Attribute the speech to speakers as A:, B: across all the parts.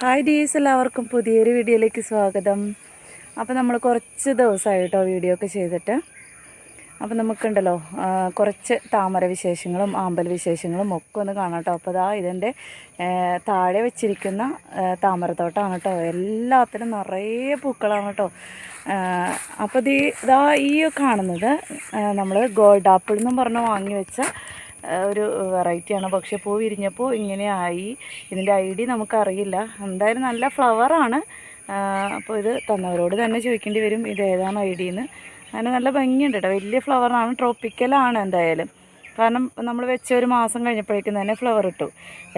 A: Hi ഡീസ് എല്ലാവർക്കും പുതിയൊരു വീഡിയോയിലേക്ക് സ്വാഗതം. അപ്പോൾ നമ്മൾ കുറച്ച് ദിവസമായി കേട്ടോ വീഡിയോ ഒക്കെ ചെയ്തിട്ട്. അപ്പോൾ നമുക്കുണ്ടല്ലോ കുറച്ച് താമര വിശേഷങ്ങളും ആമ്പൽ വിശേഷങ്ങളും ഒക്കെ ഒന്ന് കാണാം കേട്ടോ. അപ്പോൾ ഇതാ ഇതിന്റെ താഴെ വെച്ചിരിക്കുന്ന താമരത്തോട്ടമാണ് കേട്ടോ. എല്ലാത്തിനും നിറയെ പൂക്കളാണ് കേട്ടോ. അപ്പോൾ ഇത് ഇതാ ഈ കാണുന്നത് നമ്മൾ ഗോൾഡ് ആപ്പിൾ എന്നും പറഞ്ഞ് വാങ്ങി വെച്ച ഒരു വെറൈറ്റിയാണ് പക്ഷേ പൂ വിരിഞ്ഞപ്പോൾ ഇങ്ങനെ ആയി. ഇതിന്റെ ഡി നമുക്കറിയില്ല. എന്തായാലും നല്ല ഫ്ലവറാണ് അപ്പോൾ ഇത് തന്നവരോട് തന്നെ ചോദിക്കേണ്ടി വരും. ഇത് ഏതാണ് ഐ ഡിന്ന് അങ്ങനെ നല്ല ഭംഗിയുണ്ട് കേട്ടോ വലിയ ഫ്ലവറാണ് ട്രോപ്പിക്കലാണ് എന്തായാലും. കാരണം നമ്മൾ വെച്ച ഒരു മാസം കഴിഞ്ഞപ്പോഴേക്കും തന്നെ ഫ്ലവർ ഇട്ടു.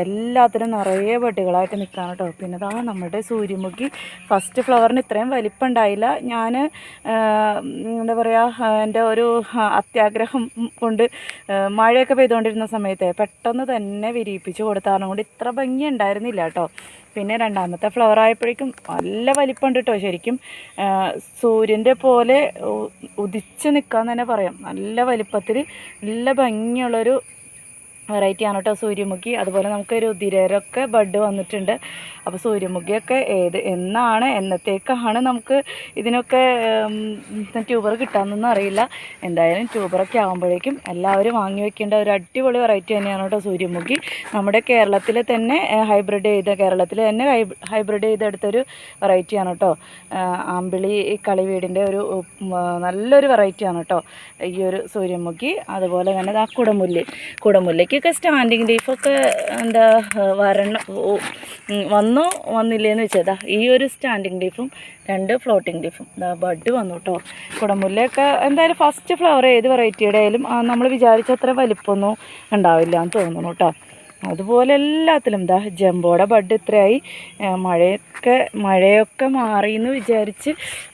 A: എല്ലാത്തിനും നിറയെ ബഡുകളായിട്ട് നിൽക്കുകയാണ് കേട്ടോ. പിന്നെ ഇതാ നമ്മുടെ സൂര്യമുഖി. ഫസ്റ്റ് ഫ്ലവറിന് ഇത്രയും വലിപ്പം ഉണ്ടായില്ല ഞാൻ എന്താ പറയുക എന്റെ ഒരു അത്യാഗ്രഹം കൊണ്ട് മഴയൊക്കെ പെയ്തുകൊണ്ടിരുന്ന സമയത്ത് പെട്ടെന്ന് തന്നെ വിരിയിപ്പിച്ച് കൊടുത്താറും കൊണ്ട് ഇത്ര ഭംഗി ഉണ്ടായിരുന്നില്ല കേട്ടോ. പിന്നെ രണ്ടാമത്തെ ഫ്ലവർ ആയപ്പോഴേക്കും നല്ല വലിപ്പമുണ്ട് കേട്ടോ ശരിക്കും. സൂര്യന്റെ പോലെ ഉദിച്ച് നിൽക്കാൻ തന്നെ പറയാം. നല്ല വലിപ്പത്തിൽ നല്ല ഭംഗിയുള്ളൊരു വെറൈറ്റിയാണ് കേട്ടോ സൂര്യമുഖി. അതുപോലെ നമുക്കൊരു ദിരരൊക്കെ ബഡ് വന്നിട്ടുണ്ട്. അപ്പോൾ സൂര്യമുഖിയൊക്കെ ഏത് എന്നാണ് എന്നത്തേക്കാണ് നമുക്ക് ഇതിനൊക്കെ ട്യൂബർ കിട്ടാമെന്നൊന്നും അറിയില്ല. എന്തായാലും ട്യൂബറൊക്കെ ആകുമ്പോഴേക്കും എല്ലാവരും വാങ്ങി വെക്കേണ്ട ഒരു അടിപൊളി വെറൈറ്റി തന്നെയാണ് കേട്ടോ സൂര്യമുഖി. നമ്മുടെ കേരളത്തിൽ തന്നെ ഹൈബ്രിഡ് ചെയ്ത കേരളത്തിൽ തന്നെ ഹൈബ്രിഡ് ചെയ്തെടുത്തൊരു വെറൈറ്റിയാണ് കേട്ടോ ആമ്പിളി കളിവീടിന്റെ ഒരു നല്ലൊരു വെറൈറ്റിയാണ് കേട്ടോ ഈ ഒരു സൂര്യമുഖി. അതുപോലെ തന്നെ ആ കുടമുല്ലി. കുടമുല്ലയ്ക്കൊക്കെ സ്റ്റാൻഡിങ് ലീഫൊക്കെ എന്താ വരണം വന്നോ വന്നില്ലേന്ന് വെച്ചതാ ഈ ഒരു സ്റ്റാൻഡിങ് ലീഫും രണ്ട് ഫ്ലോട്ടിംഗ് ലീഫും ഇതാ ബഡ് വന്നു കേട്ടോ കുടമുല്ലയൊക്കെ എന്തായാലും ഫസ്റ്റ് ഫ്ലവർ ഏത് വെറൈറ്റിയുടെ ആയാലും നമ്മൾ വിചാരിച്ച അത്ര വലിപ്പമൊന്നും ഉണ്ടാവില്ല എന്ന് തോന്നുന്നു കേട്ടോ അതുപോലെ എല്ലാത്തിലും ദാ ജമ്പോടെ ബഡ് ഇത്രയായി. മഴയൊക്കെ മഴയൊക്കെ മാറി എന്ന് വിചാരിച്ച്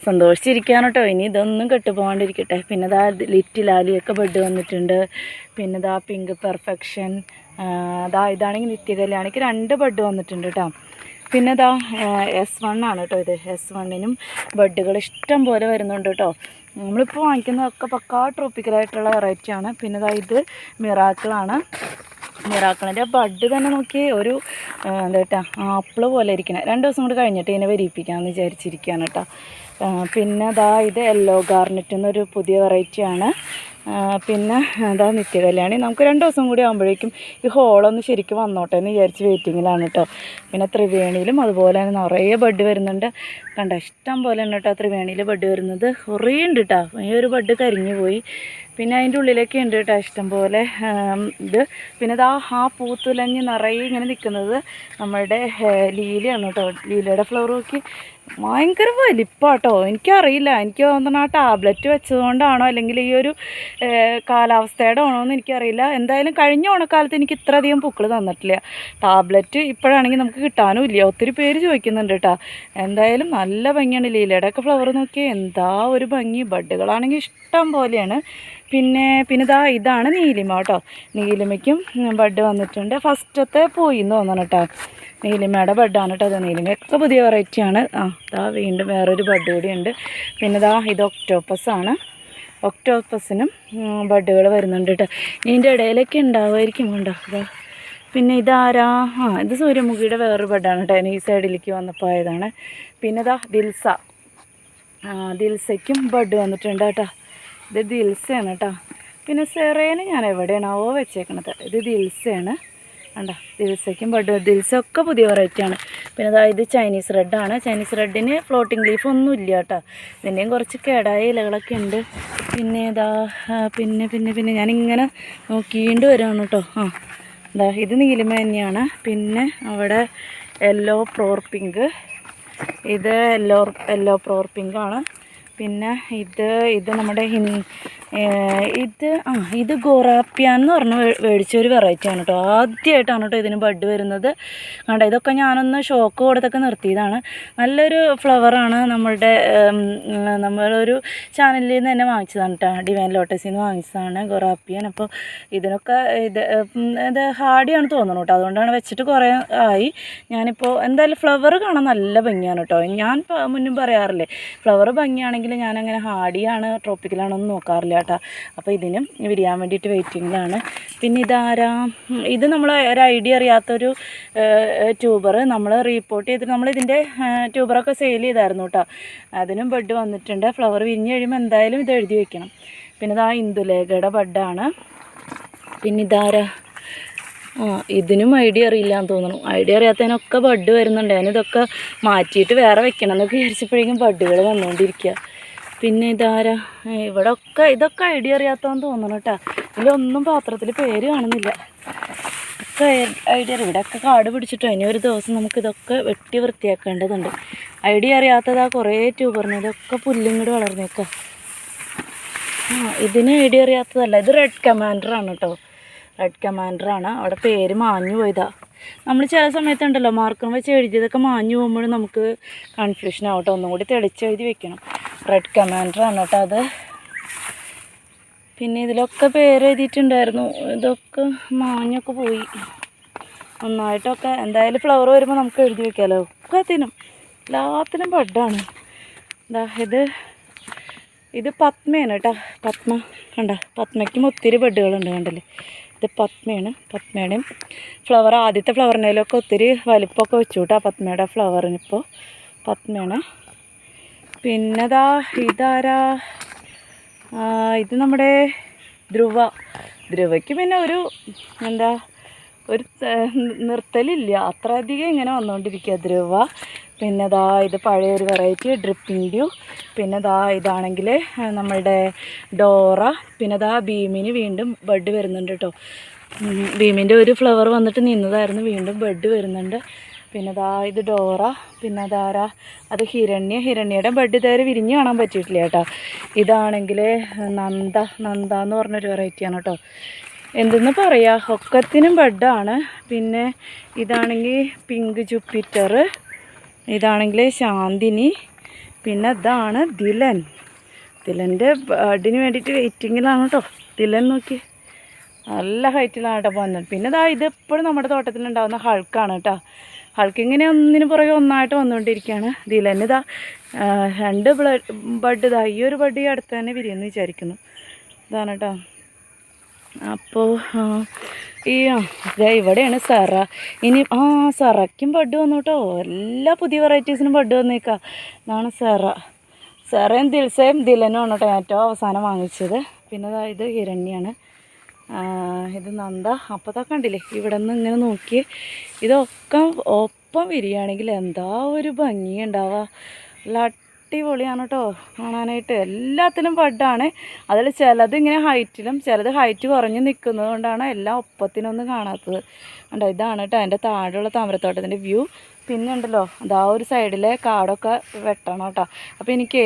A: സന്തോഷിച്ചിരിക്കുകയാണ് കേട്ടോ. ഇനി ഇതൊന്നും കെട്ടുപോകാണ്ടിരിക്കട്ടെ പിന്നെ ദാ ലിറ്റിൽ ആലിയൊക്കെ ബഡ് വന്നിട്ടുണ്ട്. പിന്നെ ദാ പിങ്ക് പെർഫെക്ഷൻ. ദാ ഇതാണെങ്കിൽ നിത്യകല്യാണിക്ക് രണ്ട് ബഡ് വന്നിട്ടുണ്ട് കേട്ടോ. പിന്നെ ഇതാ എസ് വൺ ആണ് കേട്ടോ ഇത്. എസ് വണ്ണിനും ബഡുകൾ ഇഷ്ടം പോലെ വരുന്നുണ്ട് കേട്ടോ. നമ്മളിപ്പോൾ വാങ്ങിക്കുന്നതൊക്കെ പക്കാ ട്രോപ്പിക്കലായിട്ടുള്ള വെറൈറ്റിയാണ്. പിന്നെ ഇതാ ഇത് മിറാക്കിളാണ്. മിറാക്കിളിന്റെ ബഡ് തന്നെ നോക്കി ഒരു എന്താ കേട്ടാ ആപ്പിൾ പോലെ ഇരിക്കണ. രണ്ട് ദിവസം കൂടി കഴിഞ്ഞിട്ട് ഇതിനെ വരിപ്പിക്കാമെന്ന് വിചാരിച്ചിരിക്കുകയാണ് കേട്ടോ പിന്നെ അതാ ഇത് യെല്ലോ ഗാർണറ്റ് എന്നൊരു പുതിയ വെറൈറ്റിയാണ് പിന്നെ അതാ നിത്യകല്യാണി. നമുക്ക് രണ്ട് ദിവസം കൂടി ആകുമ്പോഴേക്കും ഈ ഹോളൊന്ന് ശരിക്കും വന്നോട്ടെ എന്ന് വിചാരിച്ച് വെയിറ്റിങ്ങിലാണ് കേട്ടോ പിന്നെ ത്രിവേണിയിലും അതുപോലെ തന്നെ നിറയെ ബഡ് വരുന്നുണ്ട്. കണ്ട ഇഷ്ടം പോലെ ഉണ്ട് കേട്ടോ ത്രിവേണിയിൽ ബഡ് വരുന്നത്. കുറേ ഉണ്ട് കേട്ടോ ഈ ഒരു ബഡ് കരിഞ്ഞു പോയി. പിന്നെ അതിന്റെ ഉള്ളിലൊക്കെ ഉണ്ട് കേട്ടോ ഇഷ്ടം പോലെ ആം, ഇത്. പിന്നെ ഇതാ ആ പൂത്തുലഞ്ഞ് നിറയെ ഇങ്ങനെ നിൽക്കുന്നത് നമ്മളുടെ ലീലയാണ് കേട്ടോ. ലീലയുടെ ഫ്ലവർ നോക്കി. ഭയങ്കര വലിപ്പാട്ടോ. എനിക്കറിയില്ല. എനിക്ക് തോന്നുന്നു ആ ടാബ്ലറ്റ് വെച്ചതുകൊണ്ടാണോ അല്ലെങ്കിൽ ഈ ഒരു കാലാവസ്ഥയുടെ ആണോ എന്ന് എനിക്കറിയില്ല. എന്തായാലും കഴിഞ്ഞ ഓണക്കാലത്ത് എനിക്ക് ഇത്രയധികം പൂക്കൾ തന്നിട്ടില്ല. ടാബ്ലറ്റ് ഇപ്പോഴാണെങ്കിൽ നമുക്ക് കിട്ടാനും ഇല്ല. ഒത്തിരി പേര് ചോദിക്കുന്നുണ്ട് കേട്ടോ. എന്തായാലും നല്ല ഭംഗിയാണ് ലീലയുടെ ഒക്കെ ഫ്ലവർ നോക്കിയാൽ എന്താ ഒരു ഭംഗി. ബഡുകളാണെങ്കിൽ ഇഷ്ടം പോലെയാണ്. പിന്നെ പിന്നെ ഇതാ ഇതാണ് നീലിമ കേട്ടോ. നീലിമയ്ക്കും ബഡ് വന്നിട്ടുണ്ട്. ഫസ്റ്റത്തെ പോയി എന്ന് തോന്നണം കേട്ടോ. നീലിമയുടെ ബഡാണ് കേട്ടോ അത് നീലിമയൊക്കെ പുതിയ വെറൈറ്റിയാണ് ആ ഇതാ വീണ്ടും വേറൊരു ബഡ് കൂടിയുണ്ട് പിന്നെ ഇതാ ഇത് ഒക്ടോപ്പസാണ് ഒക്ടോപ്പസിനും ബഡുകൾ വരുന്നുണ്ട് കേട്ടോ. ഇതിന്റെ ഇടയിലൊക്കെ ഉണ്ടാവുമായിരിക്കും ഉണ്ടാവുക പിന്നെ ഇതാരാ? ആ ഇത് സൂര്യമുഖിയുടെ വേറൊരു ബഡാണ് കേട്ടോ. ഈ സൈഡിലേക്ക് വന്നപ്പോൾ ആയതാണ് പിന്നെ ഇതാ ദിൽസ. ദിൽസയ്ക്കും ബഡ് വന്നിട്ടുണ്ട് കേട്ടോ. ഇത് ദിൽസയാണ് കേട്ടോ. പിന്നെ സെറേന് ഞാൻ എവിടെയാണാവോ വെച്ചേക്കണത്. ഇത് ദിൽസയാണ്. കണ്ടോ ദിൽസയ്ക്കും ബഡ്. ദിൽസൊക്കെ പുതിയ വെറൈറ്റിയാണ് പിന്നെ അതായത് ചൈനീസ് റെഡാണ് ചൈനീസ് റെഡിന് ഫ്ലോട്ടിംഗ് ലീഫ് ഒന്നും ഇല്ല കേട്ടോ. ഇതിന്റെയും കുറച്ച് കേടായ ഇലകളൊക്കെ ഉണ്ട്. പിന്നെ ഇതാ പിന്നെ പിന്നെ പിന്നെ ഞാനിങ്ങനെ നോക്കിയിട്ട് വരികയാണ് കേട്ടോ. ആ ഇതാ ഇത് നീലിമ തന്നെയാണ്. പിന്നെ അവിടെ യെല്ലോ പ്രോർ പിങ്ക് ഇത് യെല്ലോ യെല്ലോ പ്രോർ പിങ്കാണ് പിന്നെ ഇത് ഇത് നമ്മുടെ ഹിൻ ഇത് ആ ഇത് ഗോറാപ്പിയ എന്ന് പറഞ്ഞ് മേടിച്ച ഒരു വെറൈറ്റി ആണ് കേട്ടോ ആദ്യമായിട്ടാണ് കേട്ടോ ഇതിന് ബഡ് വരുന്നത്. കണ്ട ഇതൊക്കെ ഞാനൊന്ന് ഷോക്ക് കൊടുത്തൊക്കെ നിർത്തിയതാണ്. നല്ലൊരു ഫ്ലവറാണ് നമ്മളുടെ നമ്മളൊരു ചാനലിൽ നിന്ന് തന്നെ വാങ്ങിച്ചതാണ് കേട്ടോ ഡിവൈൻ ലോട്ടസിൽ നിന്ന് വാങ്ങിച്ചതാണ് ഗൊറാപ്പിയൻ. അപ്പോൾ ഇതിനൊക്കെ ഇത് ഇത് ഹാർഡിയാണ് തോന്നുന്നു കേട്ടോ അതുകൊണ്ടാണ് വെച്ചിട്ട് കുറേ ആയി. ഞാനിപ്പോൾ എന്തായാലും ഫ്ലവർ കാണാൻ നല്ല ഭംഗിയാണ് കേട്ടോ ഞാൻ മുന്നും പറയാറില്ലേ ഫ്ലവർ ഭംഗിയാണെങ്കിൽ ആണെങ്കിൽ ഞാൻ അങ്ങനെ ഹാർഡിയാണ് ട്രോപ്പിക്കലാണോന്ന് നോക്കാറില്ല കേട്ടോ. അപ്പോൾ ഇതിനും വിരിയാൻ വേണ്ടിയിട്ട് വെയിറ്റിങ്ങിലാണ് പിന്നെ ഇതാരാ? ഇത് നമ്മൾ ഒരു ഐഡിയ അറിയാത്തൊരു ട്യൂബർ നമ്മൾ റീപ്പോർട്ട് ചെയ്തിട്ട് നമ്മൾ ഇതിന്റെ ട്യൂബറൊക്കെ സെയിൽ ചെയ്തായിരുന്നു കേട്ടോ. അതിനും ബഡ് വന്നിട്ടുണ്ട്. ഫ്ലവർ വിരിഞ്ഞ് കഴിയുമ്പോൾ എന്തായാലും ഇത് എഴുതി വയ്ക്കണം പിന്നെ ഇതാ ഇന്ദുലേഖയുടെ ബഡാണ് പിന്നെ ഇതാരാ? ആ ഇതിനും ഐഡിയ അറിയില്ല എന്ന് തോന്നുന്നു. ഐഡിയ അറിയാത്തതിനൊക്കെ ബഡ് വരുന്നുണ്ട്. ഞാനിതൊക്കെ മാറ്റിയിട്ട് വേറെ വെക്കണം എന്നൊക്കെ വിചാരിച്ചപ്പോഴേക്കും ബഡുകൾ വന്നുകൊണ്ടിരിക്കുക പിന്നെ ഇതാരാ? ഇവിടെ ഒക്കെ ഇതൊക്കെ ഐഡിയ അറിയാത്തതെന്ന് തോന്നണം കേട്ടോ ഇതിലൊന്നും പാത്രത്തിൽ പേര് കാണുന്നില്ല. ഒക്കെ ഐഡിയ ഇവിടെ ഒക്കെ കാട് പിടിച്ചിട്ടോ? ഇനി ഒരു ദിവസം നമുക്കിതൊക്കെ വെട്ടി വൃത്തിയാക്കേണ്ടതുണ്ട്. ഐഡിയ അറിയാത്തതാ കുറേ ട്യൂബറിന് ഇതൊക്കെ പുല്ലിങ്ങോട് വളർന്നേക്കാം. ആ ഇതിന് ഐഡിയ അറിയാത്തതല്ല. ഇത് റെഡ് കമാൻഡറാണ് കേട്ടോ റെഡ് കമാൻഡറാണ് അവിടെ പേര് മാഞ്ഞു പോയതാ. നമ്മൾ ചില സമയത്തുണ്ടല്ലോ മാർക്കും വെച്ച് എഴുതിയതൊക്കെ മാഞ്ഞു പോകുമ്പോഴും നമുക്ക് കൺഫ്യൂഷൻ ആവട്ടെ ഒന്നും കൂടി തെളിച്ച് എഴുതി വെക്കണം. റെഡ് കമാൻഡറാണ് കേട്ടോ അത്. പിന്നെ ഇതിലൊക്കെ പേര് എഴുതിയിട്ടുണ്ടായിരുന്നു. ഇതൊക്കെ മാഞ്ഞൊക്കെ പോയി. നന്നായിട്ടൊക്കെ എന്തായാലും ഫ്ലവർ വരുമ്പോൾ നമുക്ക് എഴുതി വെക്കാമല്ലോ എല്ലാത്തിനും എല്ലാത്തിനും ബഡാണ് എന്താ ഇത്. ഇത് പത്മയാണ് കേട്ടോ. പത്മ. കണ്ട പത്മയ്ക്കും ഒത്തിരി ബഡുകളുണ്ട് കണ്ടല്ലേ? ഇത് പത്മയാണ്. പത്മയുടെയും ഫ്ലവർ ആദ്യത്തെ ഫ്ലവറിനേലൊക്കെ ഒത്തിരി വലിപ്പമൊക്കെ വെച്ചു കേട്ടോ പത്മയുടെ ഫ്ലവറിനിപ്പോൾ പത്മയാണ്. പിന്നെതാ ഇതാരാ? ഇത് നമ്മുടെ ധ്രുവ. ധ്രുവയ്ക്ക് പിന്നെ ഒരു എന്താ ഒരു നിർത്തലില്ല. അത്രയധികം ഇങ്ങനെ വന്നുകൊണ്ടിരിക്കുക ധ്രുവ. പിന്നെ ദാ ഇത് പഴയൊരു വെറൈറ്റി ഡ്രിപ്പിന്റെയും പിന്നെ ദാ ഇതാണെങ്കിൽ നമ്മളുടെ ഡോറ. പിന്നെ ദാ ഭീമിന് വീണ്ടും ബഡ് വരുന്നുണ്ട് കേട്ടോ ഭീമിന്റെ ഒരു ഫ്ലവർ വന്നിട്ട് നിന്നതായിരുന്നു വീണ്ടും ബഡ് വരുന്നുണ്ട്. പിന്നെ ദാ ഇത് ഡോറ പിന്നെ അതാരാ? അത് ഹിരണ്യ. ഹിരണ്യയുടെ ബഡ് ഇതുവരെ വിരിഞ്ഞ് കാണാൻ പറ്റിയിട്ടില്ല കേട്ടോ. ഇതാണെങ്കിൽ നന്ദ നന്ദ എന്ന് പറഞ്ഞൊരു വെറൈറ്റിയാണ് കേട്ടോ എന്തെന്ന് പറയാ ഒക്കത്തിനും ബഡാണ്. പിന്നെ ഇതാണെങ്കിൽ പിങ്ക് ജുപ്പിറ്റർ ഇതാണെങ്കിൽ ശാന്തിനി. പിന്നെ ഇതാണ് ദിലൻ. ദിലന്റെ ബേഡിന് വേണ്ടിയിട്ട് വെയിറ്റിങ്ങിലാണ് കേട്ടോ. ദിലൻ നോക്കി നല്ല ഹൈറ്റിലാണ് കേട്ടോ വന്നത്. പിന്നെ ഇതാ ഇത് എപ്പോഴും നമ്മുടെ തോട്ടത്തിലുണ്ടാകുന്ന ഹൾക്കാണ് കേട്ടോ. ഹൾക്ക് ഇങ്ങനെ ഒന്നിന് പുറകെ ഒന്നായിട്ട് വന്നുകൊണ്ടിരിക്കുകയാണ്. ദിലൻ ഇതാ രണ്ട് രണ്ട് ബഡ് ഇതാ ഈ ഒരു ബഡ് ഈ അടുത്ത് തന്നെ വിരിയെന്ന് വിചാരിക്കുന്നു. ഇതാണ് കേട്ടോ. അപ്പോൾ ആ, ഇവിടെയാണ് സറ. ഇനി ആ സറയ്ക്കും ബഡ് വന്നു കേട്ടോ എല്ലാ പുതിയ വെറൈറ്റീസിനും ബഡ് വന്നേക്കാം. ഇതാണ് സറ. സറയും ദിൽസയും ദിലനും ആണ് കേട്ടോ ഏറ്റവും അവസാനം വാങ്ങിച്ചത്. പിന്നെ ഇത് ഹിരണ്യാണ്. ഇത് നന്ദ. അപ്പോഴത്തെ കണ്ടില്ലേ ഇവിടെ നിന്ന് ഇങ്ങനെ നോക്കി ഇതൊക്കെ ഒപ്പം വിരിയാണെങ്കിൽ എന്താ ഒരു ഭംഗി ഉണ്ടാവുക അടിപൊളിയാണ് കേട്ടോ കാണാനായിട്ട് എല്ലാത്തിനും ബഡാണ് അതിൽ ചിലത് ഇങ്ങനെ ഹൈറ്റിലും ചിലത് ഹൈറ്റ് കുറഞ്ഞ് നിൽക്കുന്നത് കൊണ്ടാണ് എല്ലാം ഒപ്പത്തിനൊന്നും കാണാത്തത്. കണ്ടോ ഇതാണ് കേട്ടോ എന്റെ താഴെയുള്ള താമരത്തോട്ടത്തിന്റെ വ്യൂ. പിന്നെ ഉണ്ടല്ലോ അതാ ഒരു സൈഡിലെ കാടൊക്കെ വെട്ടണം കേട്ടോ അപ്പോൾ എനിക്ക്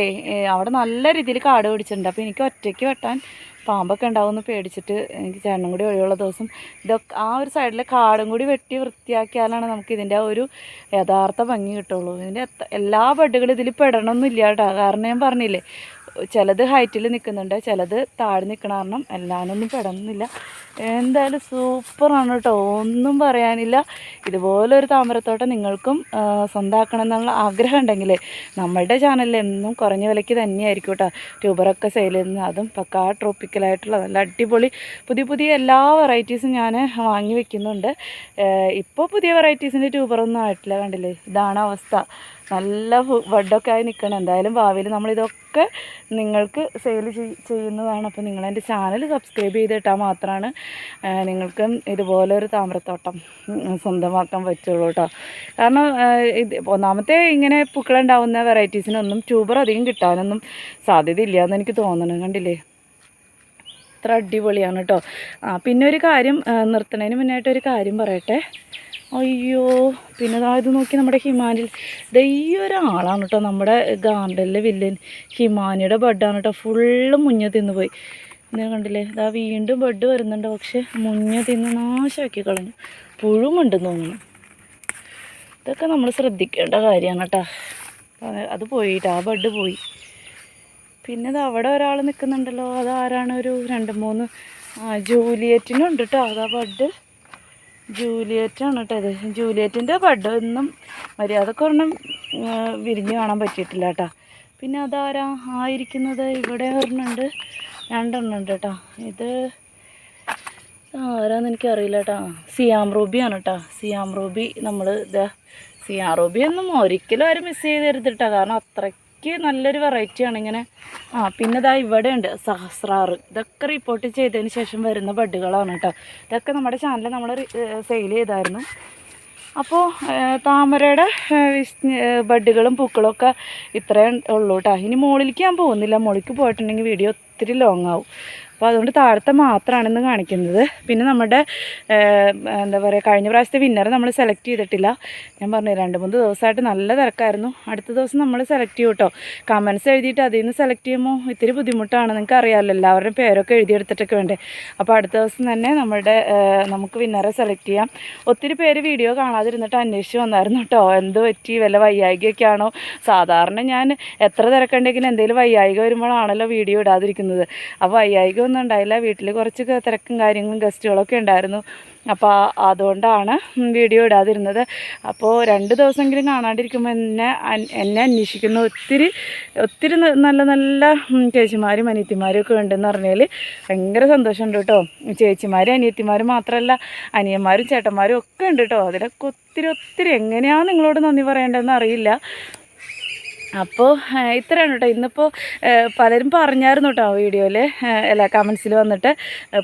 A: അവിടെ നല്ല രീതിയിൽ കാട് പിടിച്ചിട്ടുണ്ട്. അപ്പോൾ എനിക്ക് ഒറ്റയ്ക്ക് വെട്ടാൻ പാമ്പൊക്കെ ഉണ്ടാവുമെന്ന് പേടിച്ചിട്ട് എനിക്ക് ചേട്ടനും കൂടി ഒഴിവുള്ള ദിവസം ഇതൊക്കെ ആ ഒരു സൈഡിലെ കാടും കൂടി വെട്ടി വൃത്തിയാക്കിയാലാണ് നമുക്ക് ഇതിന്റെ ആ ഒരു യഥാർത്ഥ ഭംഗി കിട്ടുള്ളൂ. ഇതിന്റെ എല്ലാ ബഡുകളും ഇതിൽ പെടണമെന്നില്ല കേട്ടോ കാരണം ഞാൻ പറഞ്ഞില്ലേ ചിലത് ഹൈറ്റിൽ നിൽക്കുന്നുണ്ട് ചിലത് താഴെ നിൽക്കണ കാരണം എല്ലാനൊന്നും പെടുന്നില്ല. എന്തായാലും സൂപ്പറാണ് കേട്ടോ. ഒന്നും പറയാനില്ല. ഇതുപോലൊരു താമരത്തോട്ടം നിങ്ങൾക്കും സ്വന്തമാക്കണം എന്നുള്ള ആഗ്രഹം ഉണ്ടെങ്കിൽ നമ്മളുടെ ചാനലിൽ എന്നും കുറഞ്ഞ വിലയ്ക്ക് തന്നെയായിരിക്കും കേട്ടോ. ട്യൂബറൊക്കെ സെയിൽ ചെയ്യുന്നത്. അതും പക്കാ ട്രോപ്പിക്കലായിട്ടുള്ള നല്ല അടിപൊളി പുതിയ പുതിയ എല്ലാ വെറൈറ്റീസും ഞാൻ വാങ്ങി വെക്കുന്നുണ്ട്. ഇപ്പോൾ പുതിയ വെറൈറ്റീസിന്റെ ട്യൂബറൊന്നും ആയിട്ടില്ല കണ്ടില്ലേ? ഇതാണ് അവസ്ഥ. നല്ല ബഡൊക്കെ ആയി നിൽക്കണം എന്തായാലും ഭാവിയിൽ നമ്മളിതൊക്കെ നിങ്ങൾക്ക് സെയിൽ ചെയ്യുന്നതാണ്. അപ്പോൾ നിങ്ങളെന്റെ ചാനൽ സബ്സ്ക്രൈബ് ചെയ്തിട്ടാൽ മാത്രമാണ് നിങ്ങൾക്കും ഇതുപോലെ ഇതുപോലൊരു താമരത്തോട്ടം സ്വന്തമാക്കാൻ പറ്റുള്ളൂ കേട്ടോ കാരണം ഇത് ഒന്നാമത്തെ ഇങ്ങനെ പൂക്കളുണ്ടാവുന്ന വെറൈറ്റീസിനൊന്നും ട്യൂബർ അധികം കിട്ടാനൊന്നും സാധ്യതയില്ല എന്ന് എനിക്ക് തോന്നുന്നു കണ്ടില്ലേ? അത്ര അടിപൊളിയാണ് കേട്ടോ ആ പിന്നെ ഒരു കാര്യം നിർത്തുന്നതിന് നിർത്തണതിന് മുന്നായിട്ട് ഒരു കാര്യം പറയട്ടെ. അയ്യോ പിന്നെ ഇത് നോക്കി നമ്മുടെ ഹിമാനിൽ. ദേ കേട്ടോ നമ്മുടെ ഗാർഡനിലെ വില്ലൻ. ഹിമാനിയുടെ ബഡാണ് കേട്ടോ ഫുള്ള് മുഞ്ഞ തിന്നു പോയി. ഇങ്ങനെ കണ്ടില്ലേ? ഇതാ വീണ്ടും ബഡ് വരുന്നുണ്ട്. പക്ഷെ മുഞ്ഞ തിന്ന് നാശമാക്കി കളഞ്ഞു. പുഴുമുണ്ടെന്ന് തോന്നുന്നു. ഇതൊക്കെ നമ്മൾ ശ്രദ്ധിക്കേണ്ട കാര്യമാണ് കേട്ടോ അത് പോയിട്ട് ആ ബഡ് പോയി. പിന്നെ ഇത് അവിടെ ഒരാൾ നിൽക്കുന്നുണ്ടല്ലോ. അതാരാണ് ഒരു രണ്ട് മൂന്ന് ജൂലിയറ്റിനുണ്ട് കേട്ടോ അതാ ബഡ് ജൂലിയറ്റാണ് കേട്ടോ ഇത്. ജൂലിയറ്റിന്റെ ബഡ് ഒന്നും മര്യാദയ്ക്ക് ഒരെണ്ണം വിരിഞ്ഞ് കാണാൻ പറ്റിയിട്ടില്ല കേട്ടോ. പിന്നെ അതാരാ ആയിരിക്കുന്നത്? ഇവിടെ ഒരെണ്ണുണ്ട്. രണ്ടെണ്ണം ഉണ്ട് കേട്ടോ ഇത് ആരാന്ന് എനിക്കറിയില്ല കേട്ടോ. സിയാം റൂബിയാണ് കേട്ടോ. സിയാം റൂബി നമ്മൾ ഇതാ സിയാം റൂബി ഒന്നും ഒരിക്കലും ആരും മിസ് ചെയ്തരുത് കേട്ടോ. കാരണം അത്രയ്ക്ക് നല്ലൊരു വെറൈറ്റിയാണ് ഇങ്ങനെ. ആ പിന്നെ ഇതാ ഇവിടെ ഉണ്ട് സഹസ്രാറ്. ഇതൊക്കെ റിപ്പോർട്ട് ചെയ്തതിന് ശേഷം വരുന്ന ബഡുകളാണ് കേട്ടോ. ഇതൊക്കെ നമ്മുടെ ചാനലിൽ നമ്മൾ സെയിൽ ചെയ്തായിരുന്നു. അപ്പോൾ താമരയുടെ ബഡുകളും പൂക്കളും ഒക്കെ ഇത്രയും ഉള്ളൂ കേട്ടോ. ഇനി മുകളിലേക്ക് ഞാൻ പോകുന്നില്ല. മുകളിലേക്ക് പോയിട്ടുണ്ടെങ്കിൽ വീഡിയോ ഒത്തിരി ലോങ് ആവും. അപ്പോൾ അതുകൊണ്ട് താഴത്തെ മാത്രമാണ് ഇന്ന് കാണിക്കുന്നത്. പിന്നെ നമ്മുടെ എന്താ പറയുക കഴിഞ്ഞ പ്രാവശ്യത്തെ വിന്നർ നമ്മൾ സെലക്ട് ചെയ്തിട്ടില്ല. ഞാൻ പറഞ്ഞു രണ്ട് മൂന്ന് ദിവസമായിട്ട് നല്ല തിരക്കായിരുന്നു. അടുത്ത ദിവസം നമ്മൾ സെലക്ട് ചെയ്യും കേട്ടോ കമൻസ് എഴുതിയിട്ട് അതിൽ നിന്ന് സെലക്ട് ചെയ്യുമ്പോൾ ഇത്തിരി ബുദ്ധിമുട്ടാണ്. നിങ്ങൾക്ക് അറിയാമല്ലോ എല്ലാവരുടെയും പേരൊക്കെ എഴുതിയെടുത്തിട്ടൊക്കെ വേണ്ടേ. അപ്പോൾ അടുത്ത ദിവസം തന്നെ നമ്മുടെ നമുക്ക് വിന്നറെ സെലക്ട് ചെയ്യാം. ഒത്തിരി പേര് വീഡിയോ കാണാതിരുന്നിട്ട് അന്വേഷിച്ച് വന്നായിരുന്നു കേട്ടോ എന്ത് പറ്റി? വല്ല വയ്യായികയൊക്കെ ആണോ സാധാരണ ഞാൻ എത്ര തിരക്കുണ്ടെങ്കിലും എന്തെങ്കിലും വയ്യായിക വരുമ്പോഴാണല്ലോ വീഡിയോ ഇടാതിരിക്കുന്നത്. അപ്പോൾ വയ്യായിക ഒന്നും ഉണ്ടായില്ല. വീട്ടിൽ കുറച്ച് തിരക്കും കാര്യങ്ങളും ഗസ്റ്റുകളൊക്കെ ഉണ്ടായിരുന്നു. അപ്പോൾ അതുകൊണ്ടാണ് വീഡിയോ ഇടാതിരുന്നത്. അപ്പോൾ രണ്ട് ദിവസമെങ്കിലും കാണാണ്ടിരിക്കുമ്പോൾ എന്നെ എന്നെ അന്വേഷിക്കുന്ന ഒത്തിരി ഒത്തിരി നല്ല നല്ല ചേച്ചിമാരും അനിയത്തിമാരും ഒക്കെ ഉണ്ടെന്ന് പറഞ്ഞാൽ ഭയങ്കര സന്തോഷമുണ്ട് കേട്ടോ. ചേച്ചിമാരും അനിയത്തിമാരും മാത്രമല്ല അനിയന്മാരും ചേട്ടന്മാരും ഒക്കെ ഉണ്ട് കേട്ടോ. അതിലൊക്കെ ഒത്തിരി ഒത്തിരി എങ്ങനെയാണ് നിങ്ങളോട് നന്ദി പറയേണ്ടതെന്ന് അറിയില്ല. അപ്പോൾ ഇത്രയാണ് കേട്ടോ ഇന്നിപ്പോൾ പലരും പറഞ്ഞായിരുന്നു കേട്ടോ വീഡിയോയിൽ അല്ല കമൻസിൽ വന്നിട്ട്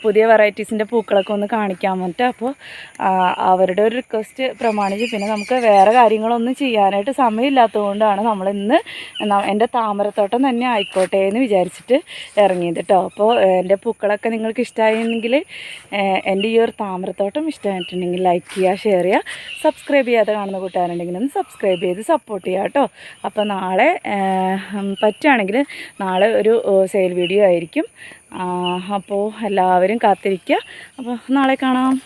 A: പുതിയ വെറൈറ്റീസിന്റെ പൂക്കളൊക്കെ ഒന്ന് കാണിക്കാൻ വന്നിട്ട്. അപ്പോൾ അവരുടെ ഒരു റിക്വസ്റ്റ് പ്രമാണിച്ച് പിന്നെ നമുക്ക് വേറെ കാര്യങ്ങളൊന്നും ചെയ്യാനായിട്ട് സമയമില്ലാത്തതുകൊണ്ടാണ് നമ്മളിന്ന് ഇന്ന് എന്റെ താമരത്തോട്ടം തന്നെ ആയിക്കോട്ടെ എന്ന് വിചാരിച്ചിട്ട് ഇറങ്ങിയത് കേട്ടോ അപ്പോൾ എന്റെ പൂക്കളൊക്കെ നിങ്ങൾക്ക് ഇഷ്ടമായിരുന്നെങ്കിൽ എന്റെ ഈ ഒരു താമരത്തോട്ടം ഇഷ്ടമായിട്ടുണ്ടെങ്കിൽ ലൈക്ക് ചെയ്യുക ഷെയർ ചെയ്യുക സബ്സ്ക്രൈബ് ചെയ്യാതെ കാണുന്ന കൂട്ടുകാരുണ്ടെങ്കിൽ ഒന്ന് സബ്സ്ക്രൈബ് ചെയ്ത് സപ്പോർട്ട് ചെയ്യുക കേട്ടോ അപ്പോൾ നാളെ ഏഹ്, പറ്റുകയാണെങ്കിൽ നാളെ ഒരു സെയിൽ വീഡിയോ ആയിരിക്കും. അപ്പോൾ എല്ലാവരും കാത്തിരിക്കുക. അപ്പോൾ നാളെ കാണാം.